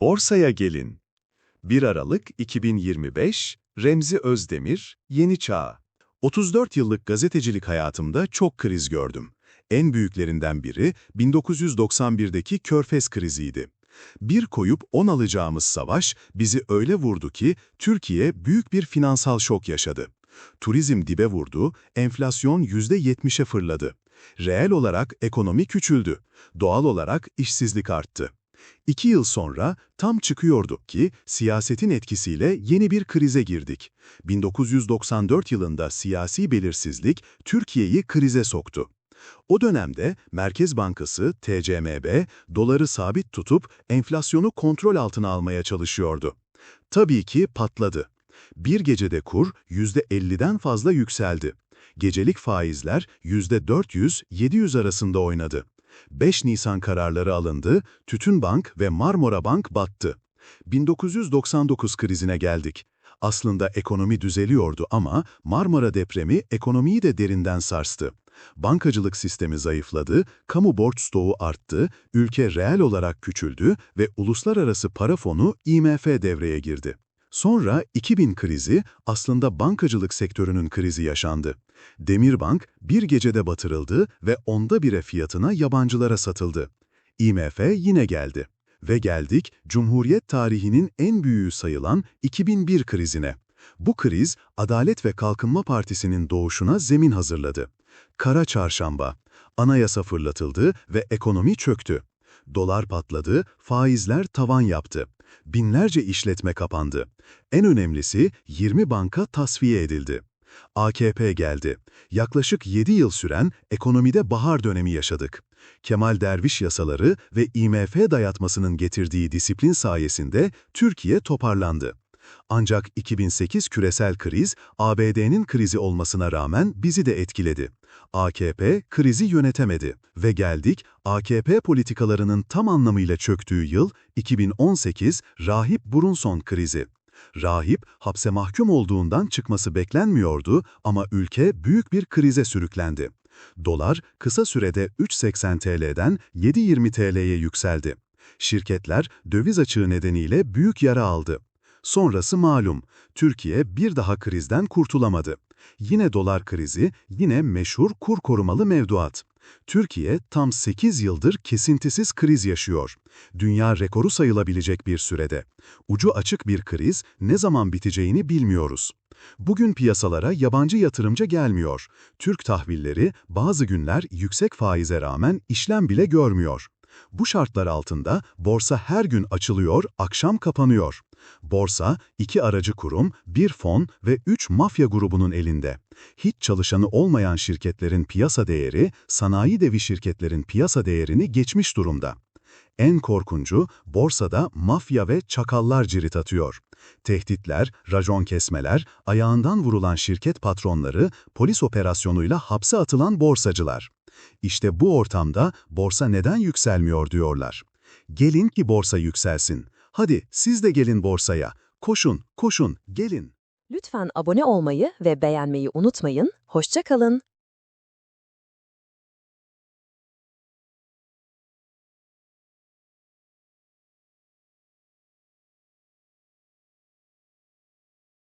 Borsaya gelin. 1 Aralık 2025, Remzi Özdemir, Yeni Çağ. 34 yıllık gazetecilik hayatımda çok kriz gördüm. En büyüklerinden biri 1991'deki Körfez kriziydi. Bir koyup 10 alacağımız savaş bizi öyle vurdu ki Türkiye büyük bir finansal şok yaşadı. Turizm dibe vurdu, enflasyon %70'e fırladı. Reel olarak ekonomi küçüldü. Doğal olarak işsizlik arttı. İki yıl sonra tam çıkıyorduk ki siyasetin etkisiyle yeni bir krize girdik. 1994 yılında siyasi belirsizlik Türkiye'yi krize soktu. O dönemde Merkez Bankası, TCMB, doları sabit tutup enflasyonu kontrol altına almaya çalışıyordu. Tabii ki patladı. Bir gecede kur %50'den fazla yükseldi. Gecelik faizler %400-700 arasında oynadı. 5 Nisan kararları alındı, Tütün Bank ve Marmara Bank battı. 1999 krizine geldik. Aslında ekonomi düzeliyordu ama Marmara depremi ekonomiyi de derinden sarstı. Bankacılık sistemi zayıfladı, kamu borç stoğu arttı, ülke reel olarak küçüldü ve uluslararası para fonu IMF devreye girdi. Sonra 2000 krizi aslında bankacılık sektörünün krizi yaşandı. Demirbank bir gecede batırıldı ve onda bire fiyatına yabancılara satıldı. IMF yine geldi. Ve geldik Cumhuriyet tarihinin en büyüğü sayılan 2001 krizine. Bu kriz Adalet ve Kalkınma Partisi'nin doğuşuna zemin hazırladı. Kara çarşamba, anayasa fırlatıldı ve ekonomi çöktü. Dolar patladı, faizler tavan yaptı. Binlerce işletme kapandı. En önemlisi 20 banka tasfiye edildi. AKP geldi. Yaklaşık 7 yıl süren ekonomide bahar dönemi yaşadık. Kemal Derviş yasaları ve IMF dayatmasının getirdiği disiplin sayesinde Türkiye toparlandı. Ancak 2008 küresel kriz, ABD'nin krizi olmasına rağmen bizi de etkiledi. AKP krizi yönetemedi ve geldik AKP politikalarının tam anlamıyla çöktüğü yıl 2018 Rahip Brunson krizi. Rahip, hapse mahkum olduğundan çıkması beklenmiyordu ama ülke büyük bir krize sürüklendi. Dolar kısa sürede 3.80 TL'den 7.20 TL'ye yükseldi. Şirketler döviz açığı nedeniyle büyük yara aldı. Sonrası malum, Türkiye bir daha krizden kurtulamadı. Yine dolar krizi, yine meşhur kur korumalı mevduat. Türkiye tam 8 yıldır kesintisiz kriz yaşıyor. Dünya rekoru sayılabilecek bir sürede. Ucu açık bir kriz, ne zaman biteceğini bilmiyoruz. Bugün piyasalara yabancı yatırımcı gelmiyor. Türk tahvilleri bazı günler yüksek faize rağmen işlem bile görmüyor. Bu şartlar altında borsa her gün açılıyor, akşam kapanıyor. Borsa, iki aracı kurum, bir fon ve üç mafya grubunun elinde. Hiç çalışanı olmayan şirketlerin piyasa değeri, sanayi devi şirketlerin piyasa değerini geçmiş durumda. En korkuncu, borsada mafya ve çakallar cirit atıyor. Tehditler, racon kesmeler, ayağından vurulan şirket patronları, polis operasyonuyla hapse atılan borsacılar. İşte bu ortamda borsa neden yükselmiyor diyorlar. Gelin ki borsa yükselsin. Hadi siz de gelin borsaya. Koşun, koşun, gelin. Lütfen abone olmayı ve beğenmeyi unutmayın. Hoşça kalın.